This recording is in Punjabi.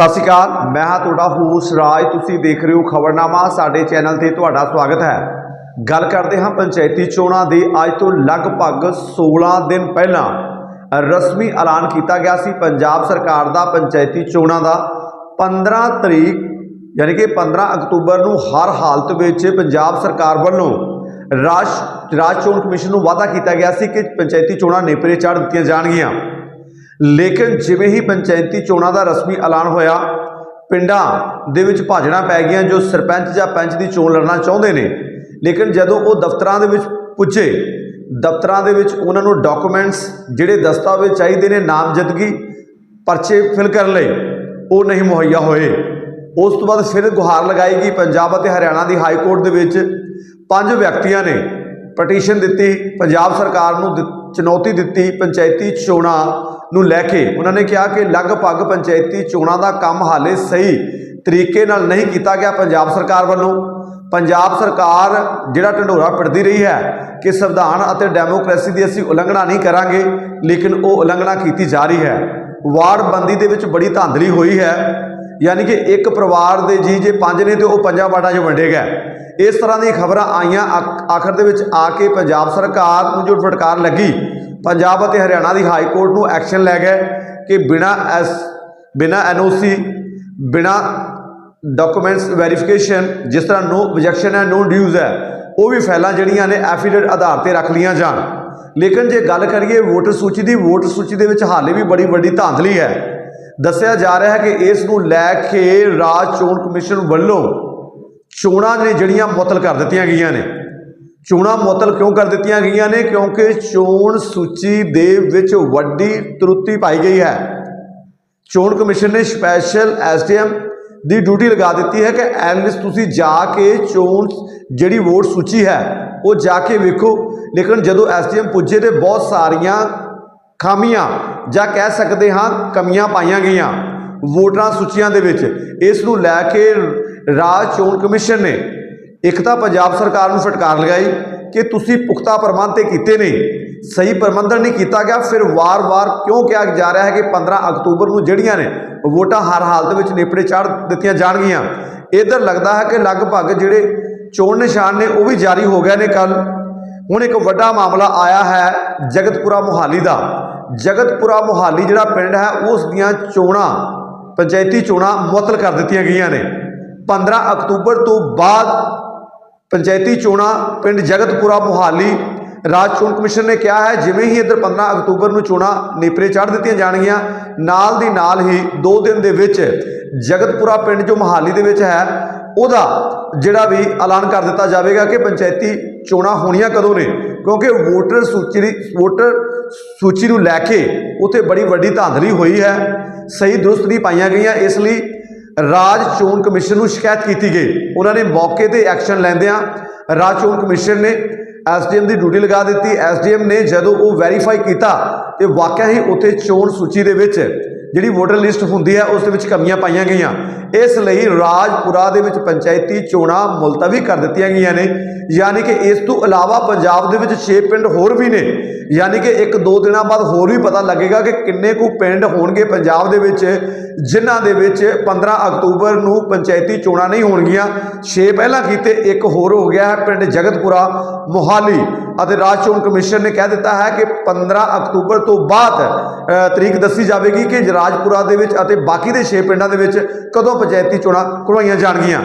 ਸਤਿ ਸ਼੍ਰੀ ਅਕਾਲ, ਮੈਂ ਹਾਂ ਤੁਹਾਡਾ ਹੋਸ ਰਾਜ, ਤੁਸੀਂ ਦੇਖ ਰਹੇ ਹੋ ਖਬਰਨਾਮਾ, ਸਾਡੇ ਚੈਨਲ ਤੇ ਤੁਹਾਡਾ ਸਵਾਗਤ ਹੈ। ਗੱਲ ਕਰਦੇ ਹਾਂ ਪੰਚਾਇਤੀ ਚੋਣਾਂ ਦੇ, ਅੱਜ ਤੋਂ ਲਗਭਗ 16 ਦਿਨ ਪਹਿਲਾਂ ਰਸਮੀ ਐਲਾਨ ਕੀਤਾ ਗਿਆ ਸੀ ਪੰਜਾਬ ਸਰਕਾਰ ਦਾ, ਪੰਚਾਇਤੀ ਚੋਣਾਂ ਦਾ। 15 ਤਰੀਕ, ਯਾਨੀ ਕਿ 15 ਅਕਤੂਬਰ ਨੂੰ ਹਰ ਹਾਲਤ ਵਿੱਚ ਪੰਜਾਬ ਸਰਕਾਰ ਵੱਲੋਂ ਰਾਜ ਰਾਜ ਚੋਣ ਕਮਿਸ਼ਨ ਨੂੰ ਵਾਅਦਾ ਕੀਤਾ ਗਿਆ ਸੀ ਕਿ ਪੰਚਾਇਤੀ ਚੋਣਾਂ ਨੇਪਰੇ ਚਾੜ ਦਿੱਤੀਆਂ ਜਾਣਗੀਆਂ। ਲੇਕਿਨ ਜਿਵੇਂ ਹੀ ਪੰਚਾਇਤੀ ਚੋਣਾਂ ਦਾ ਰਸਮੀ ਐਲਾਨ ਹੋਇਆ, ਪਿੰਡਾਂ ਦੇ ਵਿੱਚ ਭਾਜਣਾ ਪੈ ਗਈਆਂ ਜੋ ਸਰਪੰਚ ਜਾਂ ਪੰਚ ਦੀ ਚੋਣ ਲੜਨਾ ਚਾਹੁੰਦੇ ਨੇ। ਲੇਕਿਨ ਜਦੋਂ ਉਹ ਦਫ਼ਤਰਾਂ ਦੇ ਵਿੱਚ ਪੁੱਜੇ, ਦਫ਼ਤਰਾਂ ਦੇ ਵਿੱਚ ਉਹਨਾਂ ਨੂੰ ਡਾਕੂਮੈਂਟਸ ਜਿਹੜੇ ਦਸਤਾਵੇਜ਼ ਚਾਹੀਦੇ ਨੇ, ਨਾਮਜ਼ਦਗੀ ਪਰਚੇ ਫਿਲ ਕਰਨ ਲਈ, ਉਹ ਨਹੀਂ ਮੁਹੱਈਆ ਹੋਏ। ਉਸ ਤੋਂ ਬਾਅਦ ਫਿਰ ਗੁਹਾਰ ਲਗਾਈ ਗਈ ਪੰਜਾਬ ਅਤੇ ਹਰਿਆਣਾ ਦੀ ਹਾਈ ਕੋਰਟ ਦੇ ਵਿੱਚ। ਪੰਜ ਵਿਅਕਤੀਆਂ ਨੇ ਪਟੀਸ਼ਨ ਦਿੱਤੀ, ਪੰਜਾਬ ਸਰਕਾਰ ਨੂੰ ਦਿ- ਚੁਣੌਤੀ ਦਿੱਤੀ, ਪੰਚਾਇਤੀ ਚੋਣਾਂ ਨੂੰ ਲੈ ਕੇ ਉਹਨਾਂ ਨੇ ਕਿਹਾ ਕਿ ਲਗਭਗ ਪੰਚਾਇਤੀ ਚੋਣਾਂ ਦਾ ਕੰਮ ਹਾਲੇ ਸਹੀ ਤਰੀਕੇ ਨਾਲ ਨਹੀਂ ਕੀਤਾ ਗਿਆ ਪੰਜਾਬ ਸਰਕਾਰ ਵੱਲੋਂ। ਪੰਜਾਬ ਸਰਕਾਰ ਜਿਹੜਾ ਢੰਡੋਰਾ ਪਿੜਦੀ ਰਹੀ ਹੈ ਕਿ ਸੰਵਿਧਾਨ ਅਤੇ ਡੈਮੋਕ੍ਰੇਸੀ ਦੀ ਅਸੀਂ ਉਲੰਘਣਾ ਨਹੀਂ ਕਰਾਂਗੇ, ਲੇਕਿਨ ਉਹ ਉਲੰਘਣਾ ਕੀਤੀ ਜਾ ਰਹੀ ਹੈ। ਵਾਰਡ ਬੰਦੀ ਦੇ ਵਿੱਚ ਬੜੀ ਧਾਂਦਲੀ ਹੋਈ ਹੈ। ਯਾਨੀ ਕਿ ਇੱਕ ਪਰਿਵਾਰ ਦੇ ਜੀ ਜੇ ਪੰਜ ਨੇ ਤੇ ਉਹ ਪੰਜਾਂ ਵਾਟਾਂ 'ਚ ਵੰਡੇ ਗਏ। ਇਸ ਤਰ੍ਹਾਂ ਦੀਆਂ ਖਬਰਾਂ ਆਈਆਂ ਆਖਰ ਦੇ ਵਿੱਚ ਆ ਕੇ ਪੰਜਾਬ ਸਰਕਾਰ ਨੂੰ ਜੋ ਫਟਕਾਰ ਲੱਗੀ, ਪੰਜਾਬ ਅਤੇ ਹਰਿਆਣਾ ਦੀ ਹਾਈ ਕੋਰਟ ਨੂੰ ਐਕਸ਼ਨ ਲੈ ਗਏ ਕਿ ਬਿਨਾ ਐਸ ਬਿਨਾ ਐਨਓਸੀ, ਬਿਨਾ ਡਾਕੂਮੈਂਟਸ ਵੈਰੀਫਿਕੇਸ਼ਨ, ਜਿਸ ਤਰ੍ਹਾਂ ਨੋ ਆਬਜੈਕਸ਼ਨ ਹੈ, ਨੋ ਡਿਊਜ਼ ਹੈ, ਉਹ ਵੀ ਫਾਈਲਾਂ ਜਿਹੜੀਆਂ ਨੇ ਐਫੀਡੇਟ ਆਧਾਰ ਤੇ ਰੱਖ ਲੀਆਂ ਜਾਣ। ਲੇਕਿਨ ਜੇ ਗੱਲ ਕਰੀਏ ਵੋਟਰ ਸੂਚੀ ਦੀ, ਵੋਟਰ ਸੂਚੀ ਦੇ ਵਿੱਚ ਹਾਲੇ ਵੀ ਬੜੀ ਵੱਡੀ ਧਾਂਦਲੀ ਹੈ। ਦੱਸਿਆ ਜਾ ਰਿਹਾ ਹੈ ਕਿ ਇਸ ਨੂੰ ਲੈ ਕੇ ਰਾਜ ਚੋਣ ਕਮਿਸ਼ਨ ਵੱਲੋਂ ਚੋਣਾਂ ਨੇ ਜਿਹੜੀਆਂ ਮੁਅੱਤਲ ਕਰ ਦਿੱਤੀਆਂ ਗਈਆਂ ਨੇ। ਚੋਣਾਂ ਮੁਅੱਤਲ ਕਿਉਂ ਕਰ ਦਿੱਤੀਆਂ ਗਈਆਂ ਨੇ? ਕਿਉਂਕਿ ਚੋਣ ਸੂਚੀ ਦੇ ਵਿੱਚ ਵੱਡੀ ਤਰੁੱਤੀ ਪਾਈ ਗਈ ਹੈ। ਚੋਣ ਕਮਿਸ਼ਨ ਨੇ ਸਪੈਸ਼ਲ ਐਸਡੀਐਮ ਦੀ ਡਿਊਟੀ ਲਗਾ ਦਿੱਤੀ ਹੈ ਕਿ ਐਨਲਿਸਟ ਤੁਸੀਂ ਜਾ ਕੇ ਚੋਣ ਜਿਹੜੀ ਵੋਟ ਸੂਚੀ ਹੈ, ਉਹ ਜਾ ਕੇ ਵੇਖੋ। ਲੇਕਿਨ ਜਦੋਂ ਐਸਡੀਐਮ ਪੁੱਜੇ ਤੇ ਬਹੁਤ ਸਾਰੀਆਂ ਖਾਮੀਆਂ ਜਾਂ ਕਹਿ ਸਕਦੇ ਹਾਂ ਕਮੀਆਂ ਪਾਈਆਂ ਗਈਆਂ ਵੋਟਰਾਂ ਸੂਚੀਆਂ ਦੇ ਵਿੱਚ। ਇਸ ਨੂੰ ਲੈ ਕੇ ਰਾਜ ਚੋਣ ਕਮਿਸ਼ਨ ਨੇ ਇੱਕ ਤਾਂ ਪੰਜਾਬ ਸਰਕਾਰ ਨੂੰ ਫਟਕਾਰ ਲਗਾਈ ਕਿ ਤੁਸੀਂ ਪੁਖਤਾ ਪ੍ਰਬੰਧ ਤੇ ਕੀਤੇ ਨੇ। ਸਹੀ ਪ੍ਰਬੰਧਨ ਨਹੀਂ ਕੀਤਾ ਗਿਆ, ਫਿਰ ਵਾਰ-ਵਾਰ ਕਿਉਂ ਕਿਹਾ ਜਾ ਰਿਹਾ ਹੈ ਕਿ 15 ਅਕਤੂਬਰ ਨੂੰ ਜਿਹੜੀਆਂ ਨੇ ਵੋਟਾਂ ਹਰ ਹਾਲਤ ਵਿੱਚ ਨੇਪਰੇ ਚਾੜ ਦਿੱਤੀਆਂ ਜਾਣਗੀਆਂ। ਇਧਰ ਲੱਗਦਾ ਹੈ ਕਿ ਲਗਭਗ ਜਿਹੜੇ ਚੋਣ ਨਿਸ਼ਾਨ ਨੇ ਉਹ ਵੀ ਜਾਰੀ ਹੋ ਗਏ ਨੇ ਕੱਲ ਹੁਣ ਇੱਕ ਵੱਡਾ ਮਾਮਲਾ ਆਇਆ ਹੈ ਜਗਤਪੁਰਾ ਮੁਹਾਲੀ ਦਾ। ਜਗਤਪੁਰਾ ਮੁਹਾਲੀ ਜਿਹੜਾ ਪਿੰਡ ਹੈ, ਉਸ ਦੀਆਂ ਚੋਣਾਂ, ਪੰਚਾਇਤੀ ਚੋਣਾਂ ਮੁਅੱਤਲ ਕਰ ਦਿੱਤੀਆਂ ਗਈਆਂ ਨੇ। 15 ਅਕਤੂਬਰ ਤੋਂ ਬਾਅਦ ਪੰਚਾਇਤੀ ਚੋਣਾਂ ਪਿੰਡ ਜਗਤਪੁਰਾ ਮੁਹਾਲੀ ਰਾਜ ਚੋਣ ਕਮਿਸ਼ਨ ਨੇ ਕਿਹਾ ਹੈ, ਜਿਵੇਂ ਹੀ ਇੱਧਰ 15 ਅਕਤੂਬਰ ਨੂੰ ਚੋਣਾਂ ਨੇਪਰੇ ਚੜ੍ਹ ਦਿੱਤੀਆਂ ਜਾਣਗੀਆਂ, ਨਾਲ ਦੀ ਨਾਲ ਹੀ 2 ਦਿਨ ਦੇ ਵਿੱਚ ਜਗਤਪੁਰਾ ਪਿੰਡ ਜੋ ਮੁਹਾਲੀ ਦੇ ਵਿੱਚ ਹੈ, ਉਹਦਾ ਜਿਹੜਾ ਵੀ ਐਲਾਨ ਕਰ ਦਿੱਤਾ ਜਾਵੇਗਾ ਕਿ ਪੰਚਾਇਤੀ ਚੋਣਾਂ ਹੋਣੀਆਂ ਕਦੋਂ ਨੇ, ਕਿਉਂਕਿ ਵੋਟਰ ਸੂਚੀ ਵੋਟਰ ਸੂਚੀ ਨੂੰ ਲੈ ਕੇ ਉੱਥੇ ਬੜੀ ਵੱਡੀ ਧਾਂਦਲੀ ਹੋਈ ਹੈ। ਸਹੀ ਦਰੁਸਤ ਨਹੀਂ ਪਾਈਆਂ ਗਈਆਂ, ਇਸ ਲਈ ਰਾਜ ਚੋਣ ਕਮਿਸ਼ਨ ਨੂੰ ਸ਼ਿਕਾਇਤ ਕੀਤੀ ਗਈ। ਉਹਨਾਂ ਨੇ ਮੌਕੇ ਤੇ ਐਕਸ਼ਨ ਲੈਂਦਿਆਂ ਰਾਜ ਚੋਣ ਕਮਿਸ਼ਨ ਨੇ ਐਸਡੀਐਮ ਦੀ ਡਿਊਟੀ ਲਗਾ ਦਿੱਤੀ। ਐਸਡੀਐਮ ਨੇ ਜਦੋਂ ਉਹ ਵੈਰੀਫਾਈ ਕੀਤਾ ਤੇ ਵਾਕਿਆ ਹੀ ਉੱਥੇ ਚੋਣ ਸੂਚੀ ਦੇ ਵਿੱਚ ਜਿਹੜੀ ਵੋਟਰ ਲਿਸਟ ਹੁੰਦੀ ਹੈ, ਉਸ ਦੇ ਵਿੱਚ ਕਮੀਆਂ ਪਾਈਆਂ ਗਈਆਂ। ਇਸ ਲਈ ਰਾਜਪੁਰਾ ਦੇ ਵਿੱਚ ਪੰਚਾਇਤੀ ਚੋਣਾਂ ਮੁਲਤਵੀ ਕਰ ਦਿੱਤੀਆਂ ਗਈਆਂ ਨੇ। ਯਾਨੀ ਕਿ ਇਸ ਤੋਂ ਇਲਾਵਾ ਪੰਜਾਬ ਦੇ ਵਿੱਚ 6 ਪਿੰਡ ਹੋਰ ਵੀ ਨੇ। ਯਾਨੀ ਕਿ ਇੱਕ ਦੋ ਦਿਨਾਂ ਬਾਅਦ ਹੋਰ ਵੀ ਪਤਾ ਲੱਗੇਗਾ ਕਿ ਕਿੰਨੇ ਕੁ ਪਿੰਡ ਹੋਣਗੇ ਪੰਜਾਬ ਦੇ ਵਿੱਚ, ਜਿਨ੍ਹਾਂ ਦੇ ਵਿੱਚ 15 ਅਕਤੂਬਰ ਨੂੰ ਪੰਚਾਇਤੀ ਚੋਣਾਂ ਨਹੀਂ ਹੋਣਗੀਆਂ। 6 ਪਹਿਲਾਂ ਕੀਤੇ, ਇੱਕ ਹੋਰ ਹੋ ਗਿਆ ਹੈ, ਪਿੰਡ ਜਗਤਪੁਰਾ, ਮੋਹਾਲੀ। ਅਤੇ ਰਾਜ ਚੋਣ ਕਮਿਸ਼ਨ ਨੇ ਕਹਿ ਦਿੱਤਾ ਹੈ ਕਿ 15 ਅਕਤੂਬਰ ਤੋਂ ਬਾਅਦ ਤਰੀਕ ਦੱਸੀ ਜਾਵੇਗੀ ਕਿ ਰਾਜਪੁਰਾ ਦੇ ਵਿੱਚ ਅਤੇ ਬਾਕੀ ਦੇ 6 ਪਿੰਡਾਂ ਦੇ ਵਿੱਚ ਕਦੋਂ ਪੰਚਾਇਤੀ ਚੋਣਾਂ ਕਰਵਾਈਆਂ ਜਾਣਗੀਆਂ।